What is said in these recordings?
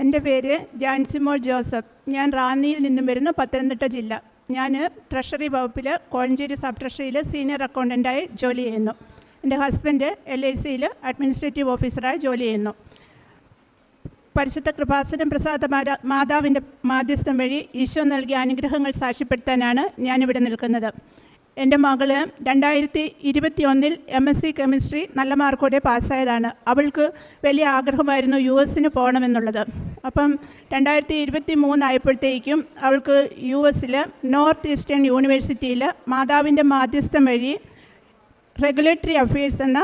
എന്റെ പേര് ജാൻസിമോൾ ജോസഫ്. ഞാൻ റാന്നിയിൽ നിന്നും വരുന്ന പത്തനംതിട്ട ജില്ല. ഞാൻ ട്രഷറി വകുപ്പിൽ കോഴഞ്ചേരി സബ് ട്രഷറിയിൽ സീനിയർ അക്കൗണ്ടന്റായി ജോലി ചെയ്യുന്നു. എന്റെ ഹസ്ബൻഡ് എൽ ഐ സിയിൽ അഡ്മിനിസ്ട്രേറ്റീവ് ഓഫീസറായി ജോലി ചെയ്യുന്നു. പരിശുദ്ധ കൃപാസനം പ്രസാദ മാതാ മാതാവിന്റെ മാധ്യസ്ഥം വഴി ഈശോ നൽകിയ അനുഗ്രഹങ്ങൾ സാക്ഷ്യപ്പെടുത്താനാണ് ഞാനിവിടെ നിൽക്കുന്നത്. എന്റെ മകൾ രണ്ടായിരത്തി ഇരുപത്തി ഒന്നിൽ എം എസ് സി കെമിസ്ട്രി നല്ല മാർക്കോടെ പാസ്സായതാണ്. അവൾക്ക് വലിയ ആഗ്രഹമായിരുന്നു യു എസിന് പോകണമെന്നുള്ളത്. അപ്പം രണ്ടായിരത്തി ഇരുപത്തി മൂന്നായപ്പോഴത്തേക്കും അവൾക്ക് യു എസിൽ നോർത്ത് ഈസ്റ്റേൺ യൂണിവേഴ്സിറ്റിയിൽ മാതാവിന്റെ മാധ്യസ്ഥം വഴി റെഗുലേറ്ററി അഫയേഴ്സ് എന്ന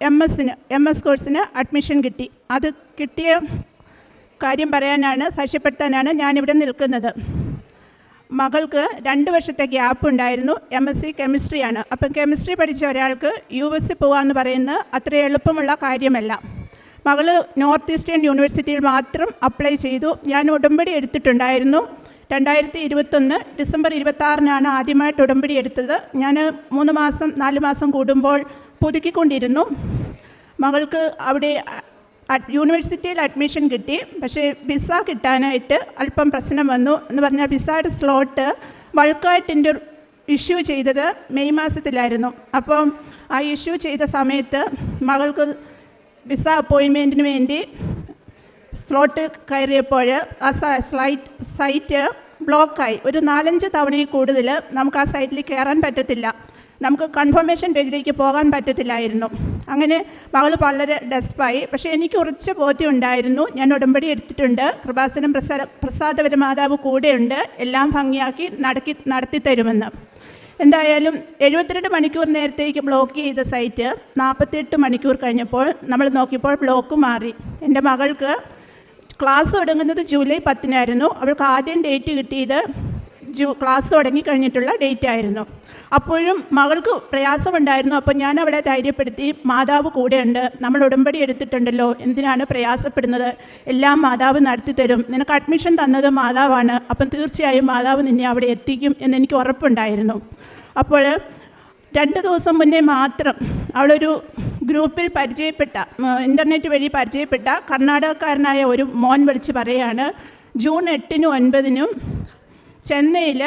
എം എസിന് എം എസ് കോഴ്സിന് അഡ്മിഷൻ കിട്ടി. അത് കിട്ടിയ കാര്യം പറയാനാണ് സാക്ഷ്യപ്പെടുത്താനാണ് ഞാനിവിടെ നിൽക്കുന്നത്. മകൾക്ക് രണ്ട് വർഷത്തെ ഗ്യാപ്പ് ഉണ്ടായിരുന്നു. എം എസ് സി കെമിസ്ട്രിയാണ് അപ്പം കെമിസ്ട്രി പഠിച്ച ഒരാൾക്ക് യു എസ് പോകാമെന്ന് പറയുന്നത് അത്ര എളുപ്പമുള്ള കാര്യമല്ല. മകൾ നോർത്ത് ഈസ്റ്റേൺ യൂണിവേഴ്സിറ്റിയിൽ മാത്രം അപ്ലൈ ചെയ്തു. ഞാൻ ഉടമ്പടി എടുത്തിട്ടുണ്ടായിരുന്നു. രണ്ടായിരത്തി ഇരുപത്തൊന്ന് ഡിസംബർ ഇരുപത്താറിനാണ് ആദ്യമായിട്ട് ഉടമ്പടി എടുത്തത്. ഞാൻ മൂന്ന് മാസം നാല് മാസം കൂടുമ്പോൾ പുതുക്കിക്കൊണ്ടിരുന്നു. മകൾക്ക് അവിടെ യൂണിവേഴ്സിറ്റിയിൽ അഡ്മിഷൻ കിട്ടി. പക്ഷേ വിസ കിട്ടാനായിട്ട് അല്പം പ്രശ്നം വന്നു. എന്ന് പറഞ്ഞാൽ വിസയുടെ സ്ലോട്ട് ബൾക്കായിട്ട് എന്റെ ഇഷ്യൂ ചെയ്തത് മെയ് മാസത്തിലായിരുന്നു. അപ്പം ആ ഇഷ്യൂ ചെയ്ത സമയത്ത് മകൾക്ക് വിസ അപ്പോയിൻമെന്റിന് വേണ്ടി സ്ലോട്ട് കയറിയപ്പോൾ ആ സ്ലൈറ്റ് സൈറ്റ് ബ്ലോക്കായി ഒരു നാലഞ്ച് തവണയിൽ കൂടുതൽ നമുക്ക് ആ സൈറ്റിൽ കയറാൻ പറ്റത്തില്ല. നമുക്ക് കൺഫർമേഷൻ പേജിലേക്ക് പോകാൻ പറ്റത്തില്ലായിരുന്നു. അങ്ങനെ മകൾ വളരെ ഡെസ്പായി പക്ഷേ എനിക്ക് ഉറച്ച ബോധ്യം ഉണ്ടായിരുന്നു. ഞാൻ ഉടമ്പടി എടുത്തിട്ടുണ്ട്. കൃപാസനം പ്രസാദ പ്രസാദപര മാതാവ് കൂടെയുണ്ട്. എല്ലാം ഭംഗിയാക്കി നടക്കി നടത്തി തരുമെന്ന് എന്തായാലും എഴുപത്തിരണ്ട് മണിക്കൂർ നേരത്തേക്ക് ബ്ലോക്ക് ചെയ്ത സൈറ്റ് നാൽപ്പത്തിയെട്ട് മണിക്കൂർ കഴിഞ്ഞപ്പോൾ നമ്മൾ നോക്കിയപ്പോൾ ബ്ലോക്ക് മാറി. എന്റെ മകൾക്ക് ക്ലാസ് തുടങ്ങുന്നത് ജൂലൈ പത്തിനായിരുന്നു. അവൾക്ക് ആദ്യം ഡേറ്റ് കിട്ടിയത് ജൂ ക്ലാസ് തുടങ്ങിക്കഴിഞ്ഞിട്ടുള്ള ഡേറ്റ് ആയിരുന്നു. അപ്പോഴും മകൾക്ക് പ്രയാസമുണ്ടായിരുന്നു. അപ്പോൾ ഞാൻ അവളെ ധൈര്യപ്പെടുത്തി മാതാവ് കൂടെയുണ്ട്. നമ്മൾ ഉടമ്പടി എടുത്തിട്ടുണ്ടല്ലോ. എന്തിനാണ് പ്രയാസപ്പെടുന്നത്? എല്ലാം മാതാവ് നടത്തി തരും. നിനക്ക് അഡ്മിഷൻ തന്നത് മാതാവാണ്. അപ്പം തീർച്ചയായും മാതാവ് നിന്നെ അവിടെ എത്തിക്കും എന്നെനിക്ക് ഉറപ്പുണ്ടായിരുന്നു. അപ്പോൾ രണ്ട് ദിവസം മുന്നേ മാത്രം അവളൊരു ഗ്രൂപ്പിൽ പരിചയപ്പെട്ട ഇന്റർനെറ്റ് വഴി പരിചയപ്പെട്ട കർണാടകക്കാരനായ ഒരു മോൻ വിളിച്ച് പറയാണ് ജൂൺ എട്ടിനും ഒൻപതിനും ചെന്നൈയിൽ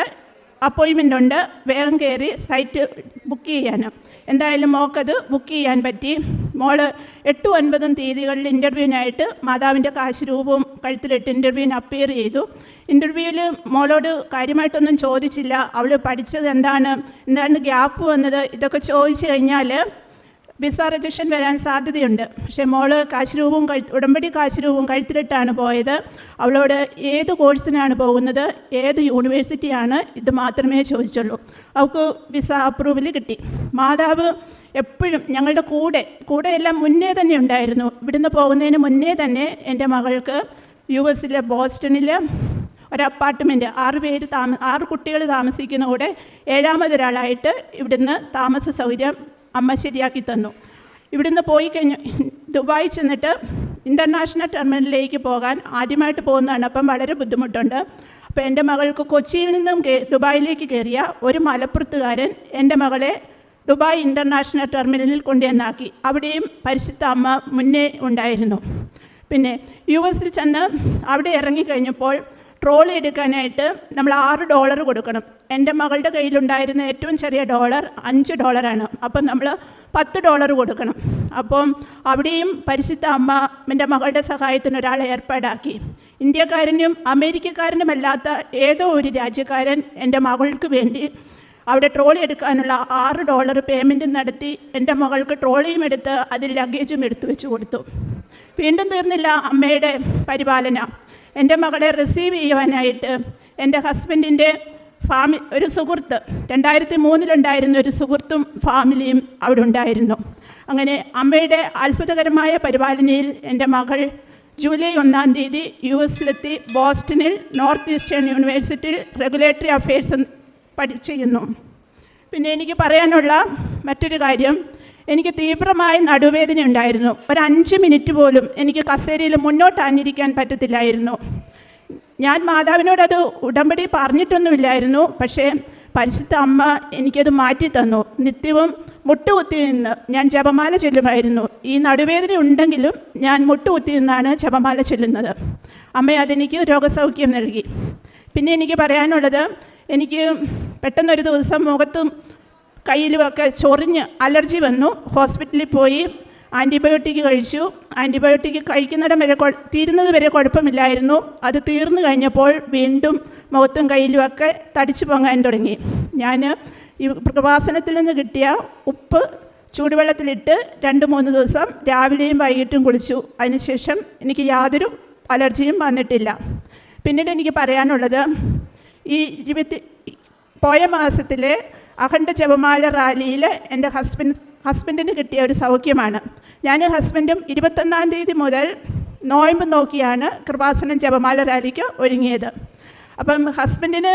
അപ്പോയിൻമെന്റ് ഉണ്ട്. വേഗം കയറി സൈറ്റ് ബുക്ക് ചെയ്യാൻ എന്തായാലും മോക്കത് ബുക്ക് ചെയ്യാൻ പറ്റി. മോൾ എട്ടും ഒൻപതും തീയതികളിൽ ഇന്റർവ്യൂവിനായിട്ട് മാതാവിന്റെ കാശ് രൂപവും കഴുത്തിലിട്ട് ഇന്റർവ്യൂവിന് അപ്പിയർ ചെയ്തു. ഇന്റർവ്യൂവിൽ മോളോട് കാര്യമായിട്ടൊന്നും ചോദിച്ചില്ല. അവൾ പഠിച്ചത് എന്താണ്? എന്താണ് ഗ്യാപ്പ് വന്നത്? ഇതൊക്കെ ചോദിച്ചു കഴിഞ്ഞാൽ വിസ റിജക്ഷൻ വരാൻ സാധ്യതയുണ്ട്. പക്ഷേ മോൾ കാശുരൂപവും ഉടമ്പടി കാശുരൂപവും കഴുത്തിലിട്ടാണ് പോയത്. അവളോട് ഏത് കോഴ്സിനാണ് പോകുന്നത്? ഏത് യൂണിവേഴ്സിറ്റിയാണ്? ഇത് മാത്രമേ ചോദിച്ചുള്ളൂ. അവൾക്ക് വിസ അപ്രൂവൽ കിട്ടി. മാതാവ് എപ്പോഴും ഞങ്ങളുടെ കൂടെ കൂടെ എല്ലാം മുന്നേ തന്നെ ഉണ്ടായിരുന്നു. ഇവിടുന്ന് പോകുന്നതിന് മുന്നേ തന്നെ എന്റെ മകൾക്ക് യു എസിലെ ബോസ്റ്റണിൽ ഒരു അപ്പാർട്ട്മെന്റ് ആറ് പേര് താമ ആറ് കുട്ടികൾ താമസിക്കുന്ന കൂടെ ഏഴാമതൊരാളായിട്ട് ഇവിടുന്ന് താമസ സൗകര്യം അമ്മ ശരിയാക്കി തന്നു. ഇവിടുന്ന് പോയി കഴിഞ്ഞ് ദുബായി ചെന്നിട്ട് ഇന്റർനാഷണൽ ടെർമിനലിലേക്ക് പോകാൻ ആദ്യമായിട്ട് പോകുന്നതാണ്. അപ്പം വളരെ ബുദ്ധിമുട്ടുണ്ട്. അപ്പോൾ എന്റെ മകൾക്ക് കൊച്ചിയിൽ നിന്നും ദുബായിലേക്ക് കയറിയ ഒരു മലപ്പുറത്തുകാരൻ എന്റെ മകളെ ദുബായ് ഇന്റർനാഷണൽ ടെർമിനലിൽ കൊണ്ടുവന്നാക്കി. അവിടെയും പരിശുദ്ധ അമ്മ മുന്നേ ഉണ്ടായിരുന്നു. പിന്നെ യു എസിൽ ചെന്ന് അവിടെ ഇറങ്ങിക്കഴിഞ്ഞപ്പോൾ ട്രോളി എടുക്കാനായിട്ട് നമ്മൾ ആറ് ഡോളർ കൊടുക്കണം. എന്റെ മകളുടെ കയ്യിലുണ്ടായിരുന്ന ഏറ്റവും ചെറിയ ഡോളർ അഞ്ച് ഡോളറാണ് അപ്പം നമ്മൾ പത്ത് ഡോളർ കൊടുക്കണം. അപ്പം അവിടെയും പരിശുദ്ധ അമ്മ എന്റെ മകളുടെ സഹായത്തിന് ഒരാളെ ഏർപ്പാടാക്കി. ഇന്ത്യക്കാരനും അമേരിക്കക്കാരനുമല്ലാത്ത ഏതോ ഒരു രാജ്യക്കാരൻ എന്റെ മകൾക്ക് വേണ്ടി അവിടെ ട്രോളി എടുക്കാനുള്ള ആറ് ഡോളർ പേയ്മെന്റ് നടത്തി എന്റെ മകൾക്ക് ട്രോളിയും എടുത്ത് അതിൽ ലഗേജും എടുത്തു വെച്ച് കൊടുത്തു. വീണ്ടും തീർന്നില്ല അമ്മയുടെ പരിപാലന. എന്റെ മകളെ റിസീവ് ചെയ്യുവാനായിട്ട് എന്റെ ഹസ്ബൻഡിന്റെ ഫാമി ഒരു സുഹൃത്ത് രണ്ടായിരത്തി മൂന്നിലുണ്ടായിരുന്ന ഒരു സുഹൃത്തും ഫാമിലിയും അവിടെ ഉണ്ടായിരുന്നു. അങ്ങനെ അമ്മയുടെ അത്ഭുതകരമായ പരിപാലനയിൽ എന്റെ മകൾ ജൂലൈ ഒന്നാം തീയതി യു എസിലെത്തി ബോസ്റ്റണിൽ നോർത്ത് ഈസ്റ്റേൺ യൂണിവേഴ്സിറ്റിയിൽ റെഗുലേറ്ററി അഫയേഴ്സ് പഠിച്ചിരുന്നു. പിന്നെ എനിക്ക് പറയാനുള്ള മറ്റൊരു കാര്യം എനിക്ക് തീവ്രമായ നടുവേദന ഉണ്ടായിരുന്നു. ഒരു അഞ്ച് മിനിറ്റ് പോലും എനിക്ക് കസേരയിൽ മുന്നോട്ട് അഞ്ഞിരിക്കാൻ പറ്റത്തില്ലായിരുന്നു. ഞാൻ മാതാവിനോടത് ഉടമ്പടി പറഞ്ഞിട്ടൊന്നുമില്ലായിരുന്നു. പക്ഷേ പരിശുദ്ധ അമ്മ എനിക്കത് മാറ്റി തന്നു. നിത്യവും മുട്ടുകുത്തി നിന്ന് ഞാൻ ജപമാല ചൊല്ലുമായിരുന്നു. ഈ നടുവേദന ഉണ്ടെങ്കിലും ഞാൻ മുട്ടുകുത്തി നിന്നാണ് ജപമാല ചൊല്ലുന്നത്. അമ്മ അതെനിക്ക് രോഗസൗഖ്യം നൽകി. പിന്നെ എനിക്ക് പറയാനുള്ളത് എനിക്ക് പെട്ടെന്നൊരു ദിവസം മുഖത്തും കയ്യിലുമൊക്കെ ചൊറിഞ്ഞ് അലർജി വന്നു. ഹോസ്പിറ്റലിൽ പോയി ആന്റിബയോട്ടിക് കഴിച്ചു. ആന്റിബയോട്ടിക് കഴിക്കുന്നിടം വരെ തീരുന്നത് വരെ കുഴപ്പമില്ലായിരുന്നു. അത് തീർന്നു കഴിഞ്ഞപ്പോൾ വീണ്ടും മുഖത്തും കയ്യിലുമൊക്കെ തടിച്ചു പൊങ്ങാൻ തുടങ്ങി. ഞാൻ ഈ പ്രവാസനത്തിൽ നിന്ന് കിട്ടിയ ഉപ്പ് ചൂടുവെള്ളത്തിലിട്ട് രണ്ട് മൂന്ന് ദിവസം രാവിലെയും വൈകിട്ടും കുളിച്ചു. അതിനുശേഷം എനിക്ക് യാതൊരു അലർജിയും വന്നിട്ടില്ല. പിന്നീട് എനിക്ക് പറയാനുള്ളത് ഈ ഇരുപത്തി പോയ മാസത്തിലെ അഖണ്ഡ ജപമാല റാലിയിൽ എന്റെ ഹസ്ബൻഡ് ഹസ്ബൻഡിന് കിട്ടിയ ഒരു സൗഖ്യമാണ്. ഞാൻ ഹസ്ബൻഡും ഇരുപത്തൊന്നാം തീയതി മുതൽ നോയമ്പ് നോക്കിയാണ് കൃപാസനം ജപമാല റാലിക്ക് ഒരുങ്ങിയത്. അപ്പം ഹസ്ബൻഡിന്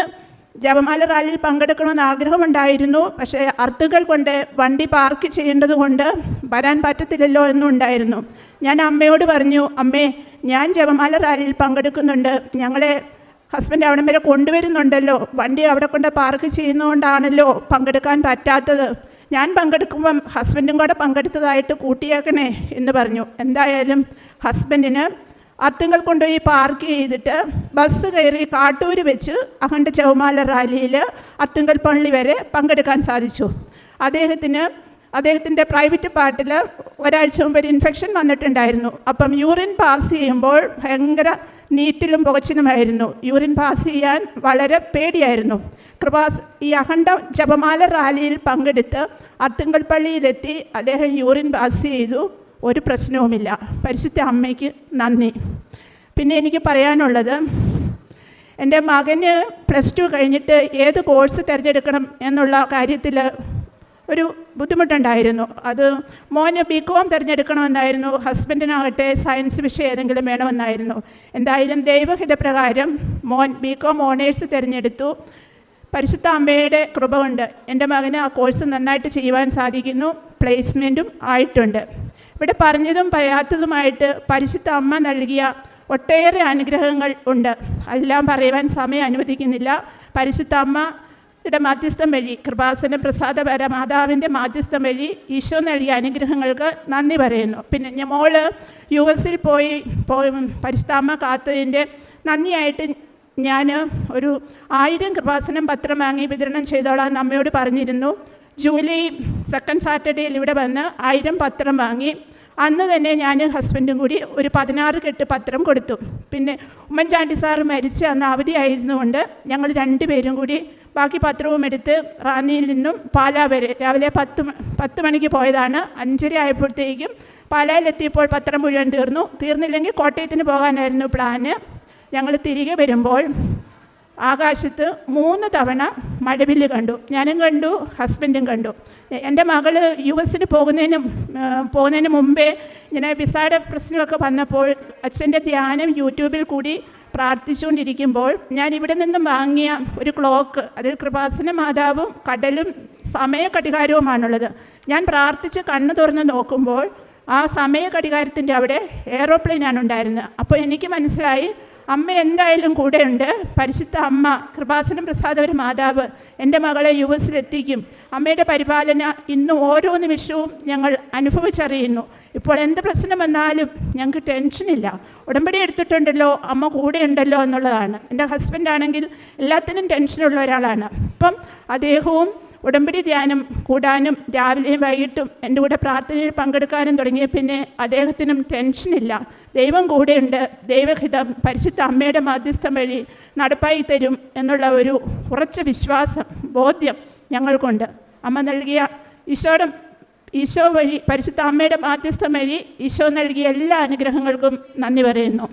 ജപമാല റാലിയിൽ പങ്കെടുക്കണമെന്ന് ആഗ്രഹമുണ്ടായിരുന്നു. പക്ഷേ അർത്തുകൾ കൊണ്ട് വണ്ടി പാർക്ക് ചെയ്യേണ്ടത് കൊണ്ട് വരാൻ പറ്റത്തില്ലല്ലോ എന്നുണ്ടായിരുന്നു ഞാൻ അമ്മയോട് പറഞ്ഞു അമ്മേ ഞാൻ ജപമാല റാലിയിൽ പങ്കെടുക്കുന്നുണ്ട്. ഞങ്ങളെ ഹസ്ബൻഡ് അവിടം വരെ കൊണ്ടുവരുന്നുണ്ടല്ലോ. വണ്ടി അവിടെ കൊണ്ട് പാർക്ക് ചെയ്യുന്നതുകൊണ്ടാണല്ലോ പങ്കെടുക്കാൻ പറ്റാത്തത്. ഞാൻ പങ്കെടുക്കുമ്പം ഹസ്ബൻഡും കൂടെ പങ്കെടുത്തതായിട്ട് കൂട്ടിയേക്കണേ എന്ന് പറഞ്ഞു. എന്തായാലും ഹസ്ബൻഡിന് അത്തുങ്ങൾ കൊണ്ടുപോയി പാർക്ക് ചെയ്തിട്ട് ബസ് കയറി കാട്ടൂർ വെച്ച് അഖണ്ഡ ചൗമാല റാലിയിൽ അത്തുങ്കൽ പള്ളി വരെ പങ്കെടുക്കാൻ സാധിച്ചു. അദ്ദേഹത്തിന് അദ്ദേഹത്തിന്റെ പ്രൈവറ്റ് പാർട്ടിൽ ഒരാഴ്ച മുമ്പ് ഒരു ഇൻഫെക്ഷൻ വന്നിട്ടുണ്ടായിരുന്നു. അപ്പം യൂറിൻ പാസ് ചെയ്യുമ്പോൾ ഭയങ്കര നീറ്റിലും പുകച്ചിലുമായിരുന്നു. യൂറിൻ പാസ് ചെയ്യാൻ വളരെ പേടിയായിരുന്നു. കൃപാസ് ഈ അഖണ്ഡ ജപമാല റാലിയിൽ പങ്കെടുത്ത് അത്തുങ്കൽ പള്ളിയിലെത്തി അദ്ദേഹം യൂറിൻ പാസ് ചെയ്തു. ഒരു പ്രശ്നവുമില്ല. പരിശുദ്ധ അമ്മയ്ക്ക് നന്ദി. പിന്നെ എനിക്ക് പറയാനുള്ളത് എന്റെ മകന് പ്ലസ് ടു കഴിഞ്ഞിട്ട് ഏത് കോഴ്സ് തിരഞ്ഞെടുക്കണം എന്നുള്ള കാര്യത്തിൽ ഒരു ബുദ്ധിമുട്ടുണ്ടായിരുന്നു. അത് മോന് ബി കോം തിരഞ്ഞെടുക്കണമെന്നായിരുന്നു. ഹസ്ബൻഡിനാകട്ടെ സയൻസ് വിഷയം ഏതെങ്കിലും വേണമെന്നായിരുന്നു. എന്തായാലും ദൈവഹിതപ്രകാരം മോൻ ബി കോം ഓണേഴ്സ് തിരഞ്ഞെടുത്തു. പരിശുദ്ധ അമ്മയുടെ കൃപ കൊണ്ട് എന്റെ മകന് ആ കോഴ്സ് നന്നായിട്ട് ചെയ്യുവാൻ സാധിക്കുന്നു. പ്ലേസ്മെന്റും ആയിട്ടുണ്ട്. ഇവിടെ പറഞ്ഞതും പറയാത്തതുമായിട്ട് പരിശുദ്ധ അമ്മ നൽകിയ ഒട്ടേറെ അനുഗ്രഹങ്ങൾ ഉണ്ട്. എല്ലാം പറയുവാൻ സമയം അനുവദിക്കുന്നില്ല. പരിശുദ്ധ അമ്മയുടെ മാധ്യസ്ഥം വഴി കൃപാസന പ്രസാദപര മാതാവിന്റെ മാധ്യസ്ഥം വഴി ഈശോ നൽകിയ അനുഗ്രഹങ്ങൾക്ക് നന്ദി പറയുന്നു. പിന്നെ ഞാൻ മോൾ യു എസിൽ പോയി പോയി പരിസ്ഥാമ കാത്തതിന്റെ നന്ദിയായിട്ട് ഞാൻ ഒരു ആയിരം കൃപാസനം പത്രം വാങ്ങി വിതരണം ചെയ്തോളാം അമ്മയോട് പറഞ്ഞിരുന്നു. ജൂലൈ സെക്കൻഡ് സാറ്റർഡേയിൽ ഇവിടെ വന്ന് ആയിരം പത്രം വാങ്ങി. അന്ന് തന്നെ ഞാൻ ഹസ്ബൻഡും കൂടി ഒരു പതിനാറ് കെട്ട് പത്രം കൊടുത്തു. പിന്നെ ഉമ്മൻചാണ്ടി സാറ് മരിച്ച് അന്ന് അവധിയായിരുന്നുകൊണ്ട് ഞങ്ങൾ രണ്ടുപേരും കൂടി ബാക്കി പത്രവും എടുത്ത് റാന്നിയിൽ നിന്നും പാലാ വരെ. രാവിലെ പത്ത് പത്ത് മണിക്ക് പോയതാണ്. അഞ്ചര ആയപ്പോഴത്തേക്കും പാലായിലെത്തിയപ്പോൾ പത്രം മുഴുവൻ തീർന്നു. തീർന്നില്ലെങ്കിൽ കോട്ടയത്തിന് പോകാനായിരുന്നു പ്ലാന് ഞങ്ങൾ തിരികെ വരുമ്പോൾ ആകാശത്ത് മൂന്ന് തവണ മഴവില്ല് കണ്ടു. ഞാനും കണ്ടു ഹസ്ബൻഡും കണ്ടു. എന്റെ മകൾ യു എസിന് പോകുന്നതിനും പോകുന്നതിന് മുമ്പേ ഇങ്ങനെ വിസയുടെ പ്രശ്നമൊക്കെ വന്നപ്പോൾ അച്ഛന്റെ ധ്യാനം യൂട്യൂബിൽ കൂടി പ്രാർത്ഥിച്ചുകൊണ്ടിരിക്കുമ്പോൾ ഞാൻ ഇവിടെ നിന്നും വാങ്ങിയ ഒരു ക്ലോക്ക് അതിൽ കൃപാസന മാതാവും കടലും സമയ കടികാരവുമാണുള്ളത് ഞാൻ പ്രാർത്ഥിച്ച് കണ്ണു തുറന്ന് നോക്കുമ്പോൾ ആ സമയ കടികാരത്തിന്റെ അവിടെ ഏറോപ്ലെയിനാണ് ഉണ്ടായിരുന്നത്. അപ്പോൾ എനിക്ക് മനസ്സിലായി അമ്മ എന്തായാലും കൂടെയുണ്ട്. പരിശുദ്ധ അമ്മ കൃപാസനം പ്രസാദവര മാതാവ് എന്റെ മകളെ യു എസിലെത്തിക്കും അമ്മയുടെ പരിപാലന ഇന്ന് ഓരോ നിമിഷവും ഞങ്ങൾ അനുഭവിച്ചറിയുന്നു. ഇപ്പോൾ എന്ത് പ്രശ്നം വന്നാലും ഞങ്ങൾക്ക് ടെൻഷനില്ല ഉടമ്പടി എടുത്തിട്ടുണ്ടല്ലോ അമ്മ കൂടെയുണ്ടല്ലോ എന്നുള്ളതാണ്. എന്റെ ഹസ്ബൻഡാണെങ്കിൽ എല്ലാത്തിനും ടെൻഷനുള്ള ഒരാളാണ്. അപ്പം അദ്ദേഹവും ഉടമ്പടി ധ്യാനം കൂടാനും രാവിലെയും വൈകിട്ടും എന്റെ കൂടെ പ്രാർത്ഥനയിൽ പങ്കെടുക്കാനും തുടങ്ങിയ പിന്നെ അദ്ദേഹത്തിനും ടെൻഷനില്ല ദൈവം കൂടെയുണ്ട്. ദൈവഹിതം പരിശുദ്ധ അമ്മയുടെ മാധ്യസ്ഥം വഴി നടപ്പായി തരും എന്നുള്ള ഒരു ഉറച്ച വിശ്വാസം ബോധ്യം ഞങ്ങൾക്കുണ്ട്. അമ്മ നൽകിയ ഈശോയുടെ ഈശോ വഴി പരിശുദ്ധ അമ്മയുടെ മാധ്യസ്ഥം വഴി ഈശോ നൽകിയ എല്ലാ അനുഗ്രഹങ്ങൾക്കും നന്ദി പറയുന്നു.